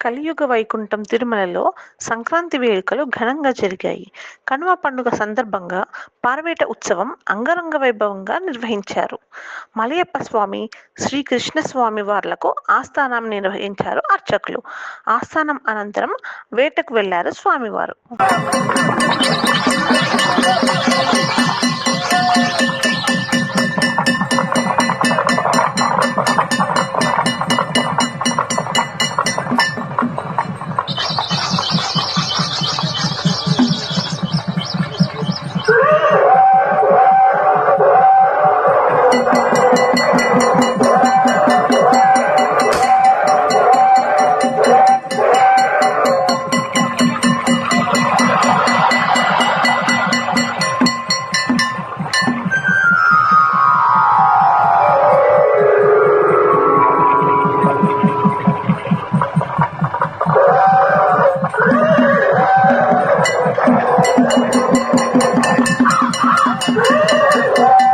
కలియుగ వైకుంఠం తిరుమలలో సంక్రాంతి వేడుకలు ఘనంగా జరిగాయి. కనుమ పండుగ సందర్భంగా పార్వేట ఉత్సవం అంగరంగ వైభవంగా నిర్వహించారు. మలయప్ప స్వామి శ్రీకృష్ణ స్వామి వార్లకు ఆస్థానం నిర్వహించారు అర్చకులు. ఆస్థానం అనంతరం వేటకు వెళ్ళారు స్వామివారు. Thank you.